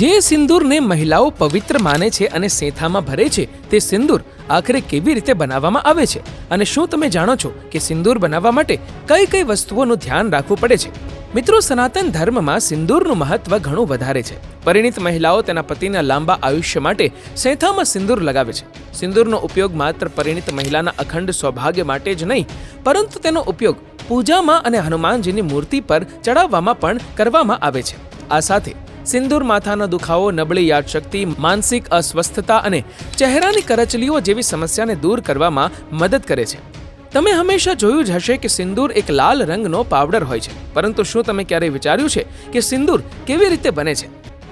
જે સિંદૂરને મહિલાઓ પવિત્ર માને છે અને સેથામાં ભરે છે, તે સિંદૂર આખરે કેવી રીતે બનાવવામાં આવે છે? અને શું તમે જાણો છો કે સિંદૂર બનાવવા માટે કઈ કઈ વસ્તુઓનું ધ્યાન રાખવું પડે છે? મિત્રો, સનાતન ધર્મમાં સિંદૂરનું મહત્વ ઘણું વધારે છે. પરિણીત મહિલાઓ તેના પતિના લાંબા આયુષ્ય માટે સેથામાં સિંદૂર લગાવે છે. સિંદૂરનો ઉપયોગ માત્ર પરિણીત મહિલાના અખંડ સૌભાગ્ય માટે જ નહીં, પરંતુ તેનો ઉપયોગ પૂજામાં અને હનુમાનજીની મૂર્તિ પર ચડાવવામાં પણ કરવામાં આવે છે. આ સાથે સિંદૂર માથાનો દુખાવો, નબળી યાદશક્તિ, માનસિક અસ્વસ્થતા અને ચહેરાની કરચલીઓ જેવી સમસ્યાને દૂર કરવામાં મદદ કરે છે. તમે હંમેશા જોયું જ હશે કે સિંદૂર એક લાલ રંગનો પાવડર હોય છે. પરંતુ શું તમે ક્યારેય વિચાર્યું છે કે સિંદૂર કેવી રીતે બને છે?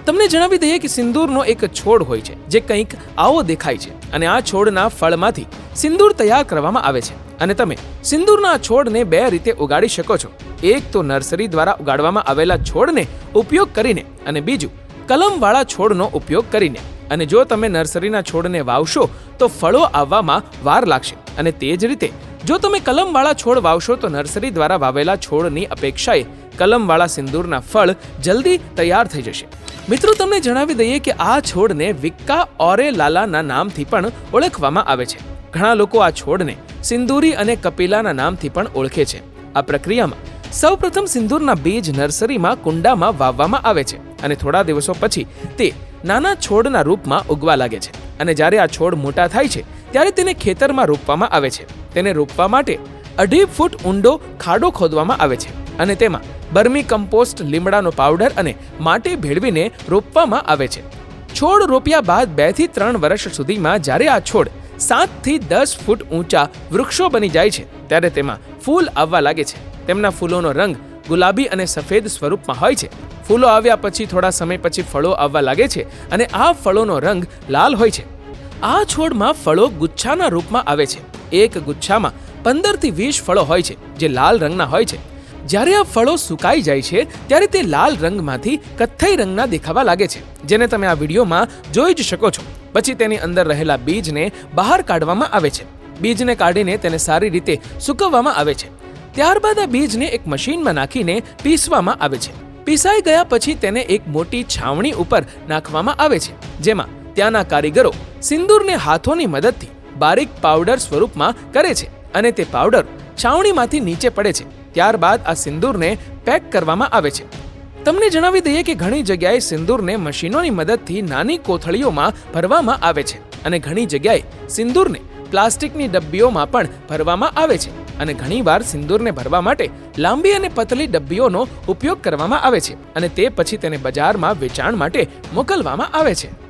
તમને જણાવી દઈએ કે સિંદૂરનો એક છોડ હોય છે, જે કંઈક આવો દેખાય છે અને આ છોડના ફળમાંથી સિંદૂર તૈયાર કરવામાં આવે છે. અને તમે સિંદૂરના છોડને બે રીતે ઉગાડી શકો છો. એક તો નર્સરી દ્વારા ઉગાડવામાં આવેલા છોડને ઉપયોગ કરીને અને બીજું કલમવાળા છોડનો ઉપયોગ કરીને. અને જો તમે નર્સરીના છોડને વાવશો, તો ફળો આવવામાં વાર લાગશે. અને તે જ રીતે, જો તમે કલમવાળા છોડ વાવશો, તો નર્સરી દ્વારા વાવેલા છોડની અપેક્ષાએ કલમવાળા સિંદૂરના ફળ જલ્દી તૈયાર થઈ જશે. મિત્રો, તમને જણાવી દઈએ કે આ છોડને વિક્કા ઓરે લાલાના નામથી પણ ઓળખવામાં આવે છે. ઘણા લોકો આ છોડને સિંદૂરી અને કપિલાના નામથી પણ ઓળખે છે. આ પ્રક્રિયામાં સૌપ્રથમ સિંદૂરના બીજ નર્સરીમાં કુંડામાં વાવવામાં આવે છે અને થોડા દિવસો પછી તે નાના છોડના રૂપમાં ઉગવા લાગે છે. અને જ્યારે આ છોડ મોટા થાય છે, ત્યારે તેને ખેતરમાં રોપવામાં આવે છે. તેને રોપવા માટે અઢી ફૂટ ઊંડો ખાડો ખોદવામાં આવે છે અને તેમાં બર્મી કમ્પોસ્ટ લીમડાનો પાવડર અને માટી ભેળવીને રોપવામાં આવે છે. છોડ રોપ્યા બાદ બેથી ત્રણ વર્ષ સુધીમાં જ્યારે આ છોડ સાતથી દસ ફૂટ ઊંચા વૃક્ષો બની જાય છે, ત્યારે તેમાં ફૂલ આવવા લાગે છે. તેમના ફૂલોનો રંગ ગુલાબી અને સફેદ સ્વરૂપમાં હોય છે. ફૂલો આવ્યા પછી થોડા સમય પછી ફળો આવવા લાગે છે અને આ ફળોનો રંગ લાલ હોય છે. આ છોડમાં ફળો ગુચ્છાના રૂપમાં આવે છે. એક ગુચ્છામાં પંદરથી વીસ ફળો હોય છે, જે લાલ રંગના હોય છે. જ્યારે આ ફળો સુકાઈ જાય છે, ત્યારે તે લાલ રંગમાંથી કથ્થઈ રંગના દેખાવા લાગે છે, જેને તમે આ વિડીયોમાં જોઈ જ શકો છો. પછી તેની અંદર રહેલા બીજને બહાર કાઢવામાં આવે છે. બીજને કાઢીને તેને સારી રીતે સૂકવવામાં આવે છે. ત્યારબાદ આ બીજને એક મશીનમાં નાખીને પીસવામાં આવે છે. પીસાઈ ગયા પછી તેને એક મોટી છાવણી ઉપર નાખવામાં આવે છે, જેમાં ત્યાંના કારીગરો સિંદૂરને હાથોની મદદથી બારીક પાવડર સ્વરૂપમાં કરે છે અને તે પાવડર છાવણીમાંથી નીચે પડે છે. ત્યારબાદ આ સિંદૂરને પેક કરવામાં આવે છે. તમને જણાવી દઈએ કે ઘણી જગ્યાએ સિંદૂરને મશીનોની મદદથી નાની કોથળીઓમાં ભરવામાં આવે છે અને ઘણી જગ્યાએ સિંદૂરને પ્લાસ્ટિકની ડબ્બીઓમાં પણ ભરવામાં આવે છે અને ઘણીવાર સિંદૂરને ભરવા માટે લાંબી અને પતલી ડબ્બીઓનો ઉપયોગ કરવામાં આવે છે અને તે પછી તેને બજારમાં વેચાણ માટે મોકલવામાં આવે છે.